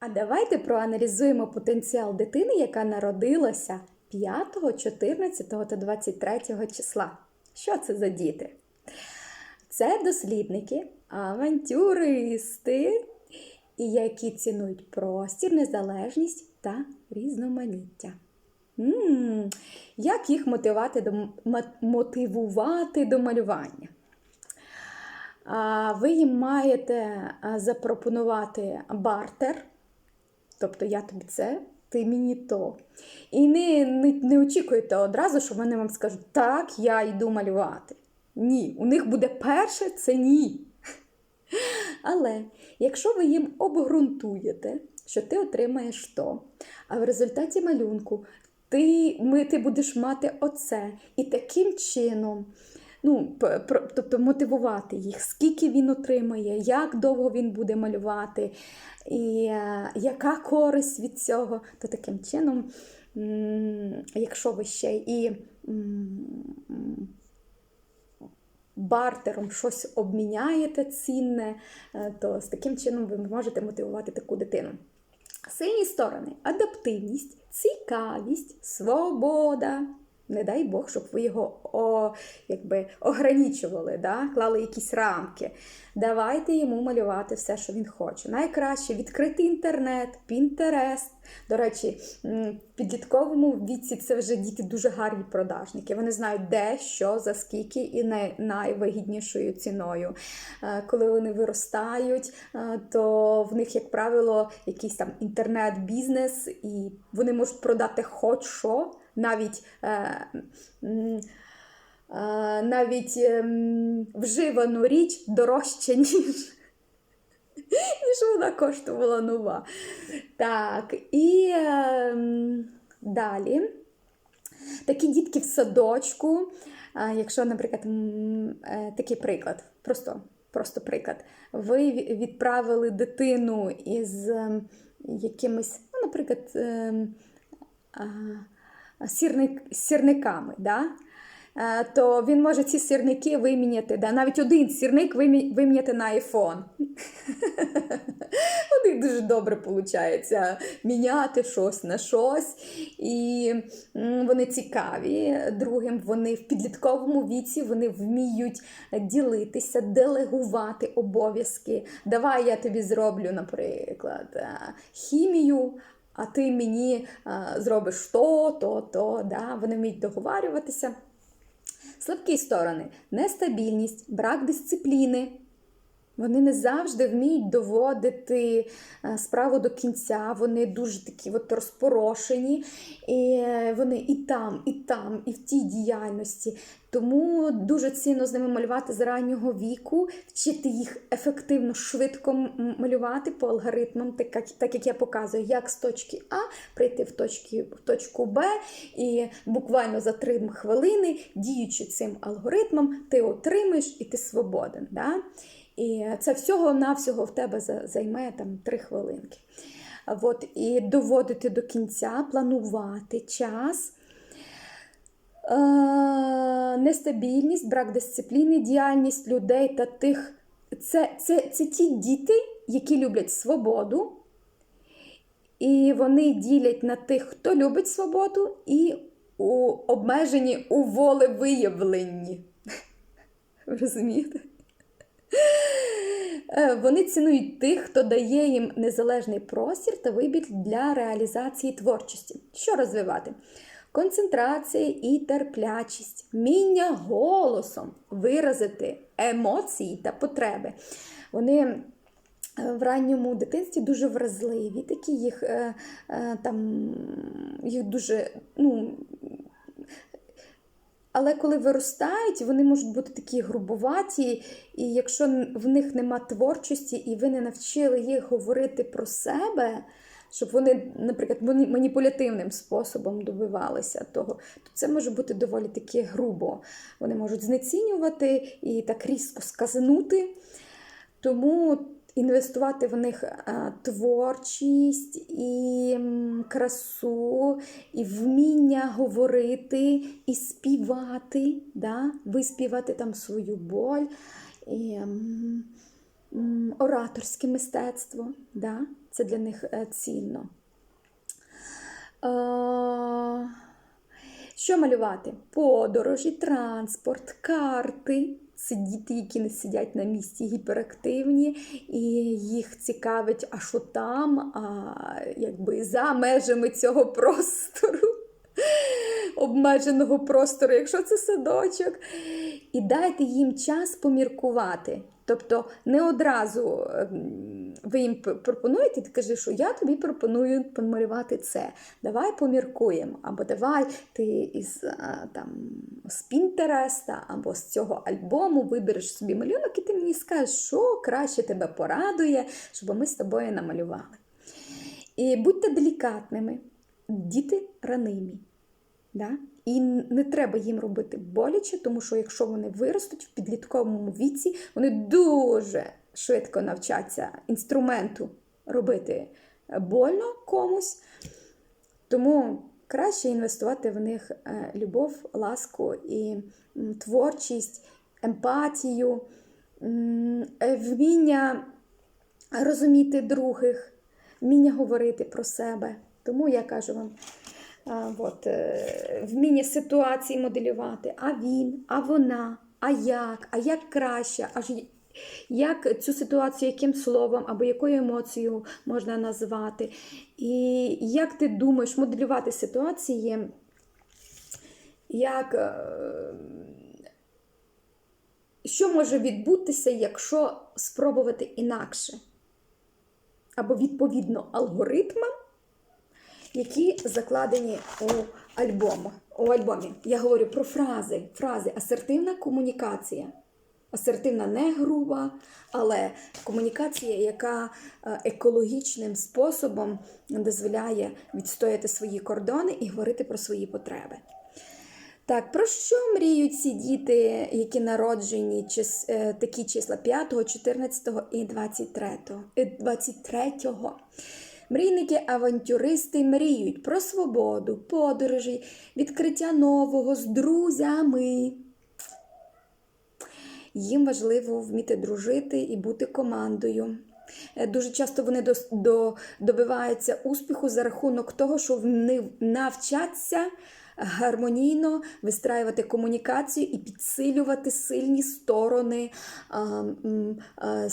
А давайте проаналізуємо потенціал дитини, яка народилася 5, 14 та 23 числа. Що це за діти? Це дослідники, авантюристи, які цінують простір, незалежність та різноманіття. м як їх мотивувати до, м- мотивувати до малювання? А, Ви їм маєте запропонувати бартер, тобто я тобі це, ти мені то. І не, не, не очікуйте одразу, що вони вам скажуть, так, я йду малювати. Ні, у них буде перше це ні. Але якщо ви їм обґрунтуєте, що ти отримаєш то, а в результаті малюнку ти, ми, ти будеш мати оце, і таким чином, ну, тобто мотивувати їх, скільки він отримає, як довго він буде малювати, і е, яка користь від цього, то таким чином, якщо ви ще і бартером щось обміняєте цінне, е, то з таким чином ви можете мотивувати таку дитину. Сильні сторони адаптивність, цікавість, свобода. Не дай Бог, щоб ви його о, якби, ограничували, да? клали якісь рамки. Давайте йому малювати все, що він хоче. Найкраще відкрити інтернет, Пінтерест. До речі, в підлітковому віці це вже діти дуже гарні продажники. Вони знають, де, що, за скільки і най- найвигіднішою ціною. Е, Коли вони виростають, е, то в них, як правило, якийсь там інтернет-бізнес, і вони можуть продати хоч що, навіть. е, е, навіть ем, вживану річ дорожче, ніж, ніж вона коштувала нова. Так, і ем, далі. Такі дітки в садочку. Якщо, наприклад, е, такий приклад, просто, просто приклад. Ви відправили дитину із ем, якимись, ну, наприклад, сірник, сірниками. Да? Е, То він може ці сірники виміняти, да? навіть один сірник виміняти на. У них дуже добре виходить міняти щось на щось. І вони цікаві. Другим, вони в підлітковому віці вони вміють ділитися, делегувати обов'язки. Давай я тобі зроблю, наприклад, е, хімію. А ти мені е, зробиш то, то, то. Да? Вони вміють договарюватися. Слабкі сторони нестабільність, брак дисципліни. Вони не завжди вміють доводити е, справу до кінця, вони дуже такі от розпорошені, і е, вони і там, і там, і в тій діяльності. Тому дуже цінно з ними малювати з раннього віку, вчити їх ефективно, швидко малювати по алгоритмам, так як, я показую, як з точки А прийти в, точки, в точку Б, і буквально за 3 хвилини, діючи цим алгоритмом, ти отримаєш і ти свободен. Да? І це всього-навсього в тебе за- займе там 3 хвилинки. От, і доводити до кінця, планувати час. Е, нестабільність, брак дисципліни, діяльність людей та тих. Це, це, це ті діти, які люблять свободу, і вони ділять на тих, хто любить свободу, і у, обмежені у волевиявленні. Розумієте? Е, Вони цінують тих, хто дає їм незалежний простір та вибір для реалізації творчості. Що розвивати? Концентрація і терплячість, вміння голосом виразити емоції та потреби. Вони е, в ранньому дитинстві дуже вразливі, такі їх е, там їх дуже. ну, але коли виростають, вони можуть бути такі грубуваті, і якщо в них нема творчості, і ви не навчили їх говорити про себе, щоб вони, наприклад, маніпулятивним способом добивалися того, то це може бути доволі таки грубо. Вони можуть знецінювати і так різко сказанути. Тому інвестувати в них творчість і красу, і вміння говорити, і співати, да? виспівати там свою боль. І, ораторське мистецтво. Да? Це для них е, цінно. Е, Що малювати? Подорожі, транспорт, карти. Це діти, які не сидять на місці, гіперактивні, і їх цікавить, а що там, а якби за межами цього простору, обмеженого простору, якщо це садочок. І дайте їм час поміркувати. Тобто не одразу ем, ви їм пропонуєте, ти кажеш, що я тобі пропоную помалювати це. Давай поміркуємо. Або давай ти із там, з Пінтереста або з цього альбому вибереш собі малюнок, і ти мені скажеш, що краще тебе порадує, щоб ми з тобою намалювали. І будьте делікатними, діти ранимі. Да? І не треба їм робити боляче, тому що якщо вони виростуть в підлітковому віці, вони дуже швидко навчаться інструменту робити больно комусь. Тому краще інвестувати в них е, любов, ласку і творчість, емпатію, е, вміння розуміти других, вміння говорити про себе. Тому я кажу вам, от, е, вміння ситуації моделювати, а він, а вона, а як, а як краще, аж як цю ситуацію, яким словом або якою емоцією можна назвати. І як ти думаєш моделювати ситуації, як, е, що може відбутися, якщо спробувати інакше? Або відповідно алгоритмам, які закладені у альбом. У альбомі. Я говорю про фрази. Фрази асертивна комунікація. Асертивна не груба, але комунікація, яка е, екологічним способом дозволяє відстояти свої кордони і говорити про свої потреби. Так, про що мріють ці діти, які народжені чис, е, такі числа 5, 14 і 23? 23? Мрійники-авантюристи мріють про свободу, подорожі, відкриття нового з друзями. Їм важливо вміти дружити і бути командою. Е, дуже часто вони до, до, добиваються успіху за рахунок того, що вони навчаться гармонійно вистраювати комунікацію і підсилювати сильні сторони. А, а,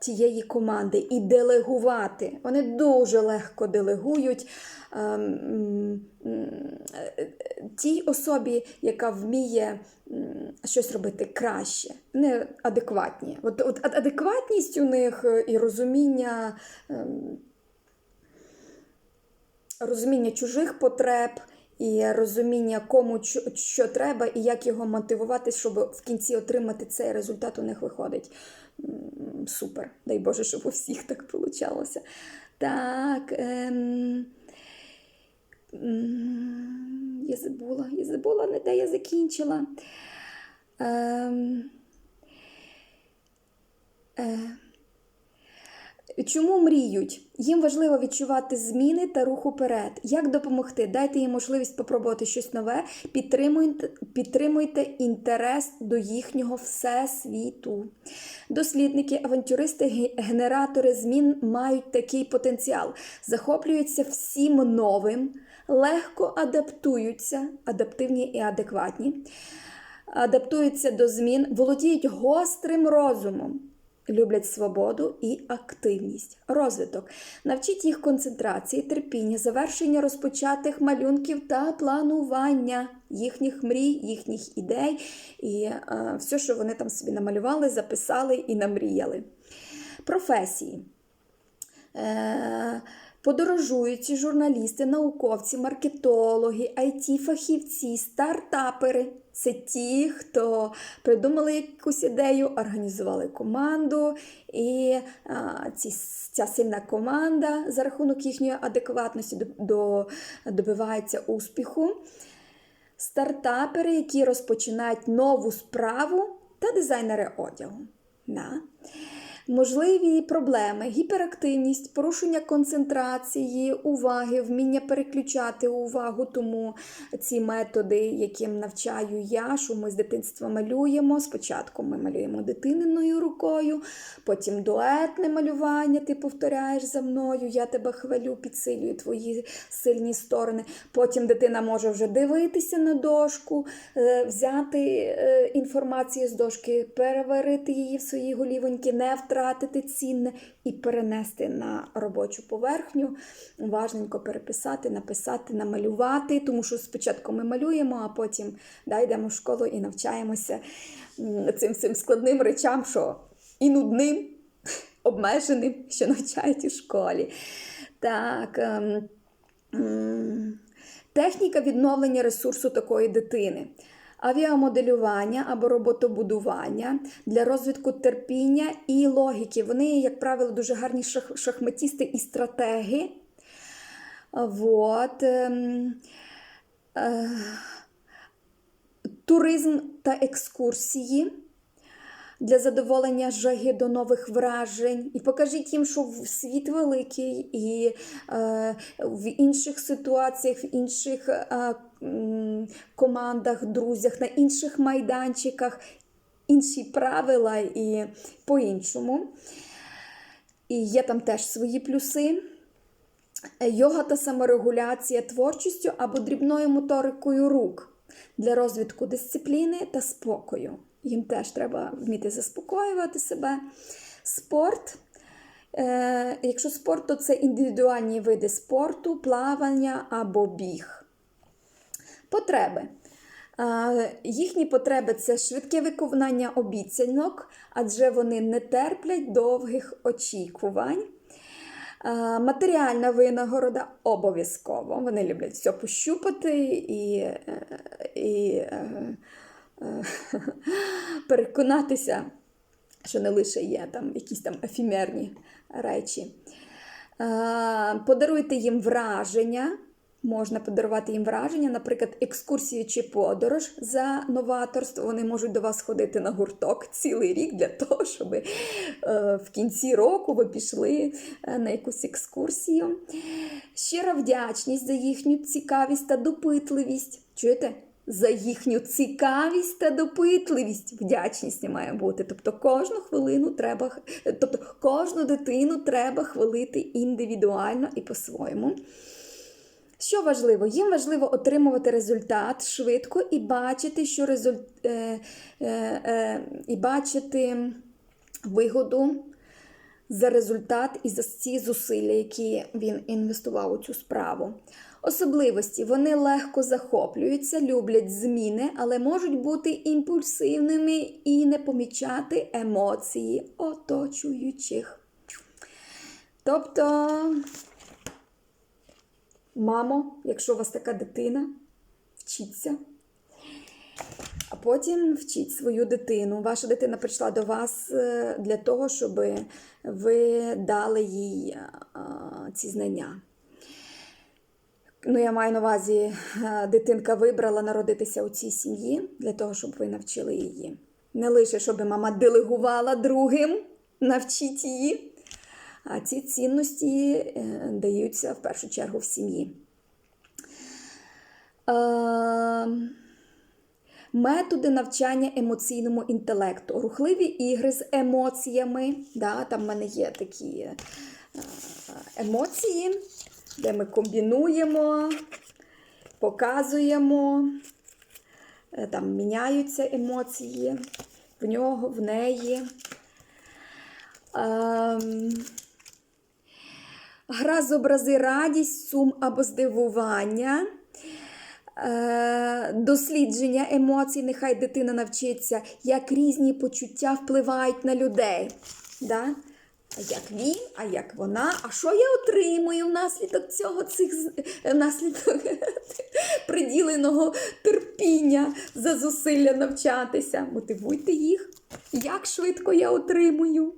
тієї команди і делегувати. Вони дуже легко делегують а, м, м, е, тій особі, яка вміє щось робити краще, не адекватні. От, от адекватність у них е, і розуміння. ем, розуміння чужих потреб і розуміння, кому що треба, і як його мотивувати, щоб в кінці отримати цей результат, у них виходить. Супер. Дай Боже, щоб у всіх так вийшло. Так. Ем... Я забула, я забула, не де я закінчила. Ем... Е... Чому мріють? Їм важливо відчувати зміни та рух уперед. Як допомогти? Дайте їм можливість спробувати щось нове, підтримуйте, підтримуйте інтерес до їхнього всесвіту. Дослідники, авантюристи, генератори змін мають такий потенціал, захоплюються всім новим, легко адаптуються, адаптивні і адекватні, адаптуються до змін, володіють гострим розумом. Люблять свободу і активність, розвиток. Навчіть їх концентрації, терпіння, завершення розпочатих малюнків та планування їхніх мрій, їхніх ідей і е, все, що вони там собі намалювали, записали і намріяли. Професії. Е, Подорожуючі журналісти, науковці, маркетологи, IT-фахівці, стартапери це ті, хто придумали якусь ідею, організували команду, і а, ці, ця сильна команда за рахунок їхньої адекватності до, до, добивається успіху. Стартапери, які розпочинають нову справу, та дизайнери одягу. Да. Можливі проблеми, гіперактивність, порушення концентрації, уваги, вміння переключати увагу. Тому ці методи, яким навчаю я, що ми з дитинства малюємо. Спочатку ми малюємо дитининою рукою, потім дуетне малювання, ти повторяєш за мною, я тебе хвалю, підсилюю твої сильні сторони. Потім дитина може вже дивитися на дошку, е, взяти е, інформацію з дошки, переварити її в своїй голівоньки, не втратити цінне і перенести на робочу поверхню, важненько переписати, написати, намалювати, тому що спочатку ми малюємо, а потім да, йдемо в школу і навчаємося м, цим складним речам, що і нудним, обмеженим, що навчають у школі. Так. ем, Техніка відновлення ресурсу такої дитини. Авіамоделювання або роботобудування для розвитку терпіння і логіки. Вони, як правило, дуже гарні шах- шахматісти і стратеги. Вот. ем, е, Туризм та екскурсії для задоволення жаги до нових вражень. І покажіть їм, що світ великий, і е, в інших ситуаціях, в інших е, командах, друзях, на інших майданчиках інші правила і по-іншому. І є там теж свої плюси. Йога та саморегуляція творчістю або дрібною моторикою рук для розвитку дисципліни та спокою. Їм теж треба вміти заспокоювати себе. Спорт. Е, якщо спорт, то це індивідуальні види спорту, плавання або біг. Потреби. Їхні потреби це швидке виконання обіцянок, адже вони не терплять довгих очікувань. Матеріальна винагорода обов'язково. Вони люблять все пощупати і, е, і е, е, переконатися, що не лише є там якісь там ефемерні речі. Подаруйте їм враження. Можна подарувати їм враження, наприклад, екскурсію чи подорож за новаторство. Вони можуть до вас ходити на гурток цілий рік для того, щоб е, в кінці року ви пішли е, на якусь екскурсію. Щира вдячність за їхню цікавість та допитливість. Чуєте? За їхню цікавість та допитливість. Вдячність має бути. Тобто кожну хвилину треба, тобто кожну дитину треба хвалити індивідуально і по-своєму. Що важливо? Їм важливо отримувати результат швидко і бачити, що результ... е, е, е, і бачити вигоду за результат і за ці зусилля, які він інвестував у цю справу. Особливості вони легко захоплюються, люблять зміни, але можуть бути імпульсивними і не помічати емоції оточуючих. Тобто, мамо, якщо у вас така дитина, вчіться. А потім вчіть свою дитину. Ваша дитина прийшла до вас е, для того, щоб ви дали їй ці знання. Ну, я маю на увазі, е, дитинка вибрала народитися у цій сім'ї для того, щоб ви навчили її. Не лише, щоб мама делегувала другим, навчіть її. А ці цінності е, даються в першу чергу в сім'ї. Е, Методи навчання емоційному інтелекту. Рухливі ігри з емоціями. Да, там в мене є такі е, емоції, де ми комбінуємо, показуємо, там міняються емоції в нього, в неї. Ем, Гра зобрази радість, сум або здивування. Е, Дослідження емоцій, нехай дитина навчиться, як різні почуття впливають на людей. Да? Як він, а як вона, а що я отримую внаслідок цього цих з- е, внаслідок приділеного терпіння за зусилля навчатися. Мотивуйте їх, як швидко я отримую.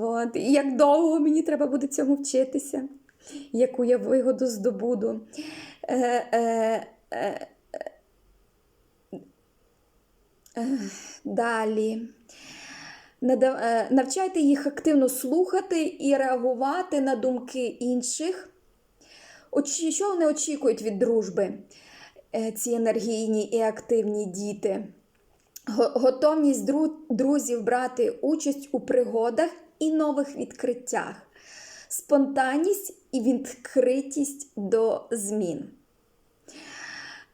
От. І як довго мені треба буде цьому вчитися, яку я вигоду здобуду. Е, е, е, далі. Навчайте їх активно слухати і реагувати на думки інших. Що вони очікують від дружби, ці енергійні і активні діти? Го- Готовність дру- друзів брати участь у пригодах і нових відкриттях, спонтанність і відкритість до змін.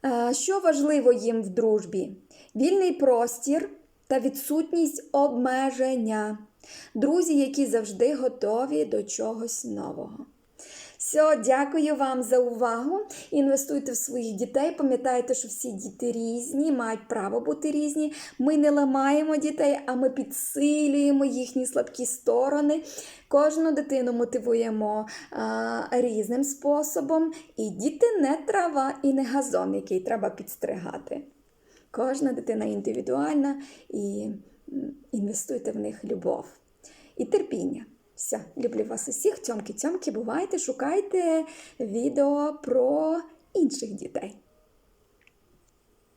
Е, Що важливо їм в дружбі? Вільний простір та відсутність обмеження. Друзі, які завжди готові до чогось нового. Все, дякую вам за увагу. Інвестуйте в своїх дітей. Пам'ятайте, що всі діти різні, мають право бути різні. Ми не ламаємо дітей, а ми підсилюємо їхні слабкі сторони. Кожну дитину мотивуємо а, різним способом. І діти не трава і не газон, який треба підстригати. Кожна дитина індивідуальна і інвестуйте в них любов і терпіння. Все, люблю вас усіх. Цьомки-цьомки, бувайте, шукайте відео про інших дітей.